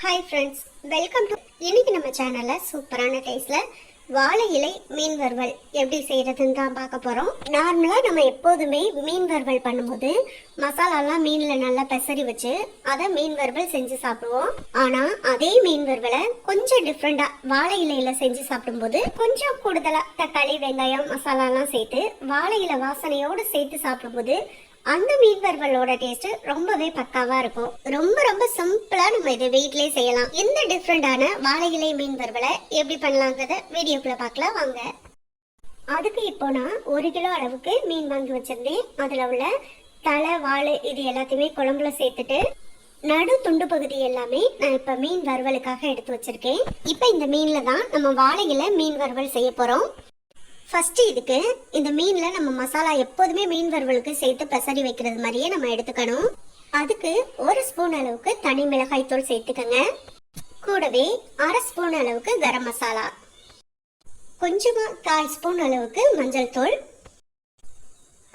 Hi friends welcome to இன்னைக்கு நம்ம சேனலில் சூப்பரான டேஸ்டில் வாழை இலை மீன் வறுவல் எப்படி செய்கிறதுன்னு தான் பார்க்க போகிறோம் நார்மலாக நம்ம எப்போதுமே மீன் வறுவல் பண்ணும்போது மசாலாலாம் மீனில் நல்லா பெசரி வச்சு அதை மீன் வறுவல் செஞ்சு சாப்பிடுவோம். ஆனால் அதே மீன் வறுவலை கொஞ்சம் டிஃப்ரெண்ட்டாக வாழை இலையில் செஞ்சு சாப்பிடும்போது கொஞ்சம் கூடுதலாக தக்காளி வெங்காயம் மசாலாலாம் சேர்த்து வாழை இலை வாசனையோடு சேர்த்து சாப்பிடும்போது அந்த மீன் வறுவலோட டேஸ்ட் ரொம்பவே பக்காவா இருக்கும். ரொம்ப ரொம்ப சிம்பிளா நம்ம இதை வீட்லயே செய்யலாம். இந்த டிஃப்ரெண்டான வாழை இலை மீன் வறுவலை எப்படி பண்ணலாங்கிறத வீடியோக்குள்ள பார்க்கலாம். வாங்க. அதுக்கு இப்போ நான் ஒரு கிலோ அளவுக்கு மீன் வாங்கி வச்சிருந்தேன். அதுல உள்ள தலை வாழை இது எல்லாத்தையுமே குழம்புல சேர்த்துட்டு நடு துண்டு பகுதி எல்லாமே நான் இப்ப மீன் வறுவலுக்காக எடுத்து வச்சிருக்கேன். இப்போ இந்த மீன்ல தான் நம்ம வாழையில மீன் வறுவல் செய்ய போறோம். ஃபர்ஸ்ட் இதுக்கு இந்த மீன்ல நம்ம மசாலா எப்போதுமே மீன் வறுவலுக்கு சேர்த்து பெசரி வைக்கிறது மாதிரியே நம்ம எடுத்துக்கணும். அதுக்கு ஒரு ஸ்பூன் அளவுக்கு தனி மிளகாய் தூள் சேர்த்துக்கங்க. கூடவே அரை ஸ்பூன் அளவுக்கு கரம் மசாலா. கொஞ்சமா கால் ஸ்பூன் அளவுக்கு மஞ்சள் தூள்.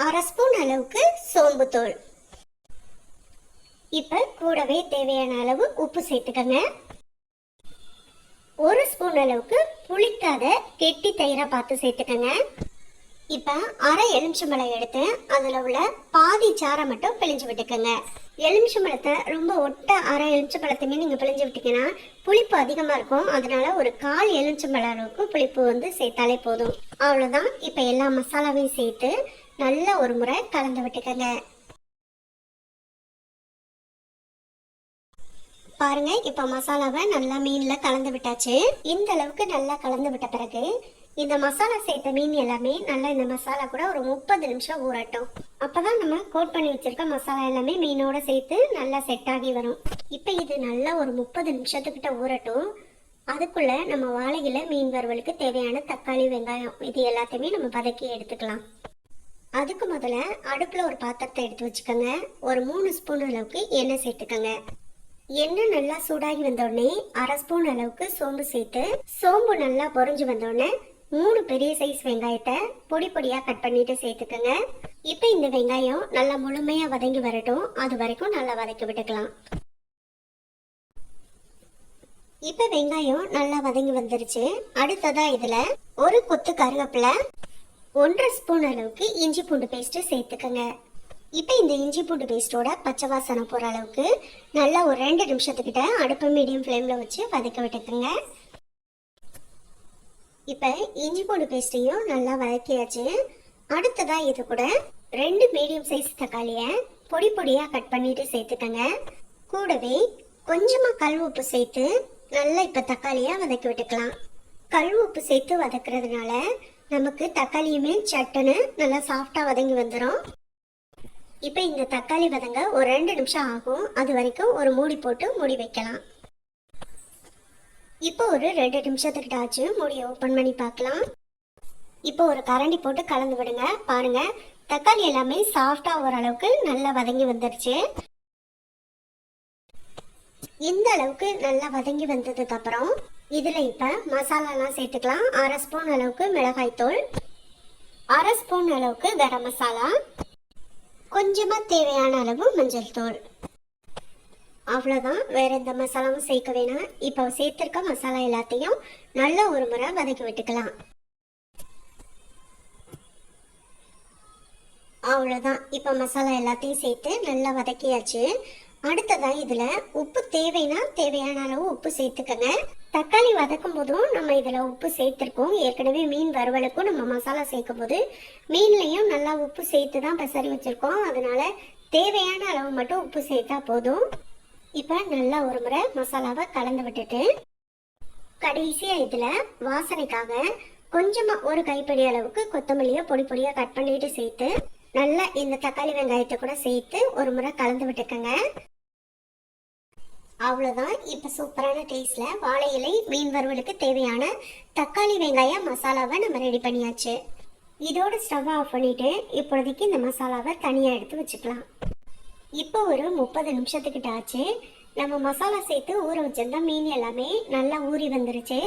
அரை ஸ்பூன் அளவுக்கு சோம்பு தூள். இப்ப கூடவே தேவையான அளவு உப்பு சேர்த்துக்கங்க. ஒரு ஸ்பூன் அளவுக்கு புளிக்காத கெட்டி தயிரை பார்த்து சேர்த்துக்கங்க. இப்போ அரை எலுமிச்சம்பழம் எடுத்து அதில் உள்ள பாதி சாரை மட்டும் பிழிஞ்சு விட்டுக்கோங்க. எலுமிச்சம்பழத்தை ரொம்ப ஒட்ட அரை எலுமிச்சம்பழத்தையுமே நீங்கள் பிழிஞ்சு விட்டீங்கன்னா புளிப்பு அதிகமாக இருக்கும். அதனால ஒரு கால் எலுமிச்சம்பழம் அளவுக்கு புளிப்பு வந்து சேர்த்தாலே போதும். அவ்வளோதான் இப்போ எல்லா மசாலாவையும் சேர்த்து நல்லா ஒரு முறை கலந்து விட்டுக்கோங்க. பாருங்க இப்போ மசாலாவை நல்லா மீன்ல கலந்து விட்டாச்சு. இந்த அளவுக்கு நல்லா கலந்து விட்ட பிறகு இந்த மசாலா சேர்த்த மீன் எல்லாமே நல்லா இந்த மசாலா கூட ஒரு முப்பது நிமிஷம் ஊறட்டும். அப்பதான் நம்ம கோட் பண்ணி வச்சிருக்க மசாலா எல்லாமே மீனோட சேர்த்து நல்லா செட் ஆகி வரும். இப்போ இது நல்லா ஒரு முப்பது நிமிஷத்துக்கிட்ட ஊறட்டும். அதுக்குள்ள நம்ம வாழையில மீன் வறுவலுக்கு தேவையான தக்காளி வெங்காயம் இது எல்லாத்தையுமே நம்ம வதக்கி எடுத்துக்கலாம். அதுக்கு முதல்ல அடுப்புல ஒரு பாத்திரத்தை எடுத்து வச்சுக்கோங்க. ஒரு மூணு ஸ்பூன் அளவுக்கு எண்ணெய் சேர்த்துக்கோங்க. எண்ணெய் நல்லா சூடாகி வந்தோடனே அரை ஸ்பூன் அளவுக்கு சோம்பு சேர்த்து சோம்பு நல்லா பொரிஞ்சு வந்தோடனே மூணு பெரிய சைஸ் வெங்காயத்தை பொடி பொடியா கட் பண்ணிட்டு சேர்த்துக்கோங்க. இப்போ இந்த வெங்காயம் நல்லா முழுமையா வதங்கி வரட்டும். அது வரைக்கும் நல்லா வதக்கி விட்டுக்கலாம். இப்போ வெங்காயம் நல்லா வதங்கி வந்துருச்சு. அடுத்ததா இதுல ஒரு கொத்து கருவேப்பிலை ஒன்றரை ஸ்பூன் அளவுக்கு இஞ்சி பூண்டு பேஸ்ட் சேர்த்துக்கோங்க. இப்போ இந்த இஞ்சி பூண்டு பேஸ்ட்டோட பச்சை வாசனை போகிற அளவுக்கு நல்லா ஒரு ரெண்டு நிமிஷத்துக்கிட்ட அடுப்பு மீடியம் ஃப்ளேமில் வச்சு வதக்க விட்டுக்குங்க. இப்போ இஞ்சி பூண்டு பேஸ்ட்டையும் நல்லா வதக்கியாச்சு. அடுத்ததாக இது கூட ரெண்டு மீடியம் சைஸ் தக்காளியை பொடி பொடியாக கட் பண்ணிட்டு சேர்த்துக்கங்க. கூடவே கொஞ்சமாக கல் உப்பு சேர்த்து நல்லா இப்போ தக்காளியாக வதக்கி விட்டுக்கலாம். கல் உப்பு சேர்த்து வதக்குறதுனால நமக்கு தக்காளியுமே சட்டுன்னு நல்லா சாஃப்டாக வதங்கி வந்துடும் இப்போ இந்த தக்காளி வதங்க ஒரு ரெண்டு நிமிஷம் ஆகும். அது வரைக்கும் ஒரு மூடி போட்டு மூடி வைக்கலாம். இப்போ ஒரு ரெண்டு நிமிஷத்துக்கிட்ட ஆச்சு. மூடியை ஓப்பன் பண்ணி பார்க்கலாம். இப்போ ஒரு கரண்டி போட்டு கலந்து விடுங்க. பாருங்க தக்காளி எல்லாமே சாஃப்டாக ஓரளவுக்கு நல்லா வதங்கி வந்துருச்சு. இந்த அளவுக்கு நல்லா வதங்கி வந்ததுக்கு அப்புறம் இதில் இப்போ மசாலாலாம் சேர்த்துக்கலாம். அரை ஸ்பூன் அளவுக்கு மிளகாய் தூள் அரை ஸ்பூன் அளவுக்கு கரம் மசாலா கொஞ்சமா தேவையான அளவு மஞ்சள் தூள். அவ்வளோதான் வேற எந்த மசாலாவும் சேர்க்க வேணாம். இப்போ சேர்த்துருக்க மசாலா எல்லாத்தையும் நல்ல ஒரு முறை வதக்கி விட்டுக்கலாம். அவ்வளோதான் இப்போ மசாலா எல்லாத்தையும் சேர்த்து நல்லா வதக்கியாச்சு. அடுத்ததா இதில் உப்பு தேவைன்னா தேவையான அளவு உப்பு சேர்த்துக்கங்க. தக்காளி வதக்கும் போதும் நம்ம இதில் உப்பு சேர்த்துருக்கோம். ஏற்கனவே மீன் வறுவலுக்கும் நம்ம மசாலா சேர்க்கும் போது மீன்லயும் நல்லா உப்பு சேர்த்து தான் பெசரி வச்சுருக்கோம். அதனால தேவையான அளவு மட்டும் உப்பு சேர்த்தா போதும். இப்போ நல்லா ஒரு முறை மசாலாவை கலந்து விட்டுட்டு கடைசியாக இதில் வாசனைக்காக கொஞ்சமாக ஒரு கைப்பிடி அளவுக்கு கொத்தமல்லியை பொடி பொடியாக கட் பண்ணிட்டு சேர்த்து நல்லா இந்த தக்காளி வெங்காயத்தை கூட சேர்த்து ஒரு முறை கலந்து விட்டுக்கங்க. அவ்வளோதான் இப்போ சூப்பரான டேஸ்டில் வாழை இலை மீன் வறுவலுக்கு தேவையான தக்காளி வெங்காய மசாலாவை நம்ம ரெடி பண்ணியாச்சு. இதோட ஸ்டவ் ஆஃப் பண்ணிட்டு இப்போதைக்கு இந்த மசாலாவை தனியாக எடுத்து வச்சுக்கலாம். இப்போ ஒரு முப்பது நிமிஷத்துக்கிட்ட ஆச்சு. நம்ம மசாலா சேர்த்து ஊற வச்சிருந்த மீன் எல்லாமே நல்லா ஊறி வந்துருச்சு.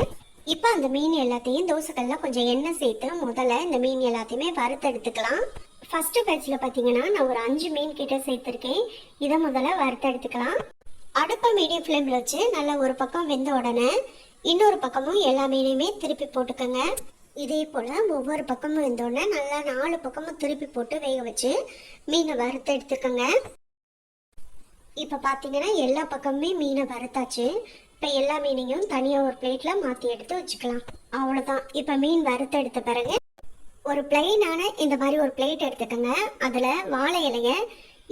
இப்போ அந்த மீன் எல்லாத்தையும் தோசைக்கல்ல கொஞ்சம் எண்ணெய் சேர்த்து முதல்ல இந்த மீன் எல்லாத்தையுமே வறுத்து எடுத்துக்கலாம். ஃபஸ்ட்டு பேட்சில் பார்த்தீங்கன்னா நான் ஒரு அஞ்சு மீன் கிட்ட சேர்த்துருக்கேன். இதை முதல்ல வறுத்து எடுத்துக்கலாம். அடுப்பை மீடியம் ஃப்ளேமில் வச்சு நல்லா ஒரு பக்கம் வெந்த உடனே இன்னொரு பக்கமும் எல்லா மீனையுமே திருப்பி போட்டுக்கோங்க. இதே போல் ஒவ்வொரு பக்கமும் வெந்த உடனே நல்லா நாலு பக்கமும் திருப்பி போட்டு வேக வச்சு மீனை வறுத்து எடுத்துக்கோங்க. இப்போ பார்த்தீங்கன்னா எல்லா பக்கமுமே மீனை வறுத்தாச்சு. இப்போ எல்லா மீனையும் தனியாக ஒரு பிளேட்டில் மாற்றி எடுத்து வச்சுக்கலாம். அவ்வளோதான் இப்போ மீன் வறுத்து எடுத்த பிறகு ஒரு பிளெயினான இந்த மாதிரி ஒரு பிளேட் எடுத்துக்கோங்க. அதில் வாழை இலையை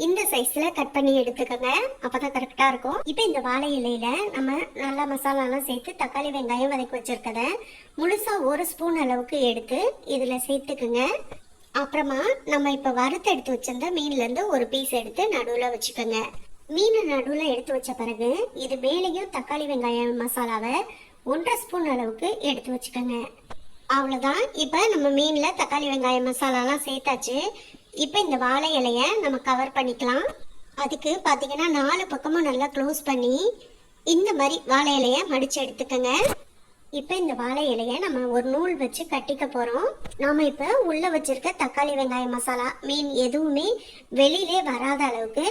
இந்த சைஸில் கட் பண்ணி எடுத்துக்கோங்க. அப்போ தான் கரெக்டாக இருக்கும். இப்போ இந்த வாழை இலையில நம்ம நல்லா மசாலாலாம் சேர்த்து தக்காளி வெங்காயம் வதக்கி வச்சிருக்கத முழுசா ஒரு ஸ்பூன் அளவுக்கு எடுத்து இதில் சேர்த்துக்குங்க. அப்புறமா நம்ம இப்போ வறுத்து எடுத்து வச்சிருந்த மீன்லேருந்து ஒரு பீஸ் எடுத்து நடுவில் வச்சுக்கோங்க. மீனை நடுவில் எடுத்து வச்ச பிறகு இது மேலேயும் தக்காளி வெங்காயம் மசாலாவை ஒன்றரை ஸ்பூன் அளவுக்கு எடுத்து வச்சுக்கோங்க. அவ்வளோதான் இப்போ நம்ம மீனில் தக்காளி வெங்காயம் மசாலாலாம் சேர்த்தாச்சு. இப்போ இந்த வாழை இலைய நம்ம கவர் பண்ணிக்கலாம். அதுக்கு பார்த்தீங்கன்னா நாலு பக்கமும் நல்லா க்ளோஸ் பண்ணி இந்த மாதிரி வாழை இலைய மடித்து எடுத்துக்கோங்க. இப்போ இந்த வாழை இலைய நம்ம ஒரு நூல் வச்சு கட்டிக்க போகிறோம் நாம் இப்போ உள்ளே வச்சுருக்க தக்காளி வெங்காயம் மசாலா மீன் எதுவுமே வெளியிலே வராத அளவுக்கு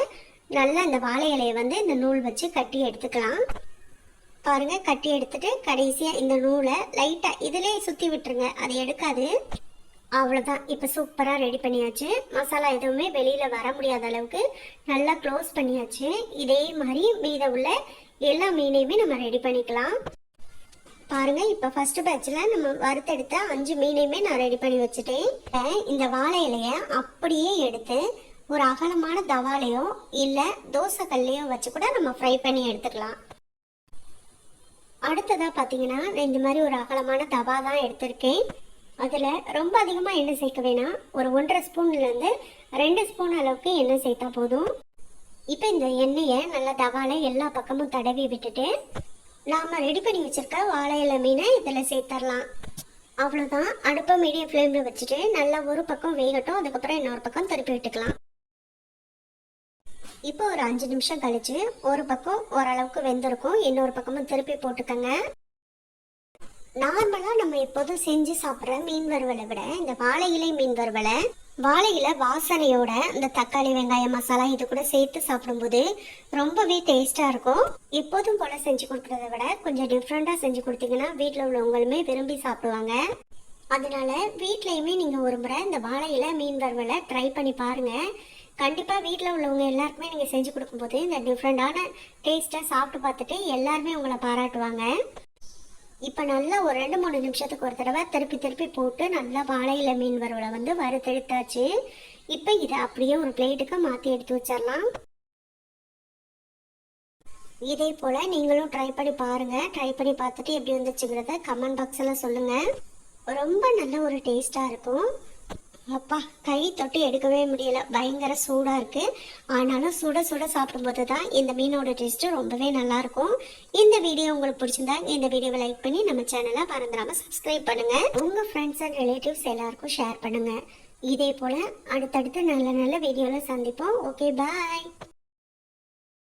நல்லா இந்த வாழை இலைய வந்து இந்த நூல் வச்சு கட்டி எடுத்துக்கலாம். பாருங்கள் கட்டி எடுத்துட்டு கடைசியாக இந்த நூலை லைட்டாக இதிலே சுற்றி விட்டுருங்க. அது எடுக்காது. அவ்வளோதான் இப்போ சூப்பராக ரெடி பண்ணியாச்சு. மசாலா எதுவுமே வெளியில் வர முடியாத அளவுக்கு நல்லா க்ளோஸ் பண்ணியாச்சு. இதே மாதிரி மீத உள்ள எல்லா மீனையுமே நம்ம ரெடி பண்ணிக்கலாம். பாருங்கள் இப்போ ஃபர்ஸ்ட் பேட்சில் நம்ம வறுத்தெடுத்த அஞ்சு மீனையுமே நான் ரெடி பண்ணி வச்சுட்டேன். இந்த வாழை இலையை அப்படியே எடுத்து ஒரு அகலமான தவாலையோ இல்லை தோசை கல்லையோ வச்சு கூட நம்ம ஃப்ரை பண்ணி எடுத்துக்கலாம். அடுத்ததாக பார்த்தீங்கன்னா ரெண்டு இந்த மாதிரி ஒரு அகலமான தவா தான் எடுத்திருக்கேன். அதில் ரொம்ப அதிகமாக எண்ணெய் சேர்க்க வேணாம். ஒரு ஒன்றரை ஸ்பூன்லேருந்து ரெண்டு ஸ்பூன் அளவுக்கு எண்ணெய் சேர்த்தா போதும். இப்போ இந்த எண்ணெயை நல்லா தவால எல்லா பக்கமும் தடவி விட்டுட்டு நாம் ரெடி பண்ணி வச்சிருக்க வாழை மீனை இதில் சேர்த்துடலாம் அவ்வளோதான் அடுப்பை மீடியம் ஃப்ளேமில் வச்சுட்டு நல்லா ஒரு பக்கம் வேகட்டும் அதுக்கப்புறம் இன்னொரு பக்கம் திருப்பி விட்டுக்கலாம். இப்போ ஒரு அஞ்சு நிமிஷம் கழிச்சு ஒரு பக்கம் ஓரளவுக்கு வெந்திருக்கும் இன்னொரு பக்கமும் திருப்பி போட்டுக்கோங்க. நார்மலாக நம்ம எப்போதும் செஞ்சு சாப்பிட்ற மீன் வறுவலை விட இந்த வாழை இலை மீன் வறுவலை வாழை இலை வாசனையோட இந்த தக்காளி வெங்காயம் மசாலா இது கூட சேர்த்து சாப்பிடும்போது ரொம்பவே டேஸ்ட்டாக இருக்கும். எப்போதும் போல செஞ்சு கொடுக்குறத விட கொஞ்சம் டிஃப்ரெண்ட்டாக செஞ்சு கொடுத்தீங்கன்னா வீட்டில் உள்ளவங்களுமே விரும்பி சாப்பிடுவாங்க. அதனால வீட்லேயுமே நீங்கள் ஒரு முறை இந்த வாழை இலை மீன் வறுவலை ட்ரை பண்ணி பாருங்க. கண்டிப்பாக வீட்டில் உள்ளவங்க எல்லாருக்குமே நீங்கள் செஞ்சு கொடுக்கும்போது இந்த டிஃப்ரெண்டான டேஸ்ட்டை சாப்பிட்டு பார்த்துட்டு எல்லாருமே உங்களை பாராட்டுவாங்க. இப்போ நல்லா ஒரு ரெண்டு மூணு நிமிஷத்துக்கு ஒரு தடவை திருப்பி திருப்பி போட்டு நல்லா வாழையில மீன் வறுவலை வந்து வறுத்தெடுத்தாச்சு. இப்போ இதை அப்படியே ஒரு பிளேட்டுக்கு மாற்றி எடுத்து வச்சிடலாம். இதே போல் நீங்களும் ட்ரை பண்ணி பாருங்கள் ட்ரை பண்ணி பார்த்துட்டு எப்படி வந்துச்சுங்கிறத கமெண்ட் பாக்ஸில் சொல்லுங்கள் ரொம்ப நல்ல ஒரு டேஸ்ட்டாக இருக்கும். அப்பா கை தொட்டு எடுக்கவே முடியல. பயங்கர சூடாக இருக்குது ஆனாலும் சுட சுட சாப்பிடும்போது தான் இந்த மீனோட டேஸ்ட்டு ரொம்பவே நல்லாயிருக்கும் இந்த வீடியோ உங்களுக்கு பிடிச்சிருந்தா இந்த வீடியோவை லைக் பண்ணி நம்ம சேனலை மறந்துடாமல் சப்ஸ்கிரைப் பண்ணுங்கள் உங்கள் ஃப்ரெண்ட்ஸ் அண்ட் ரிலேட்டிவ்ஸ் எல்லாருக்கும் ஷேர் பண்ணுங்கள் இதே போல் அடுத்தடுத்து நல்ல நல்ல வீடியோவில் சந்திப்போம். Okay bye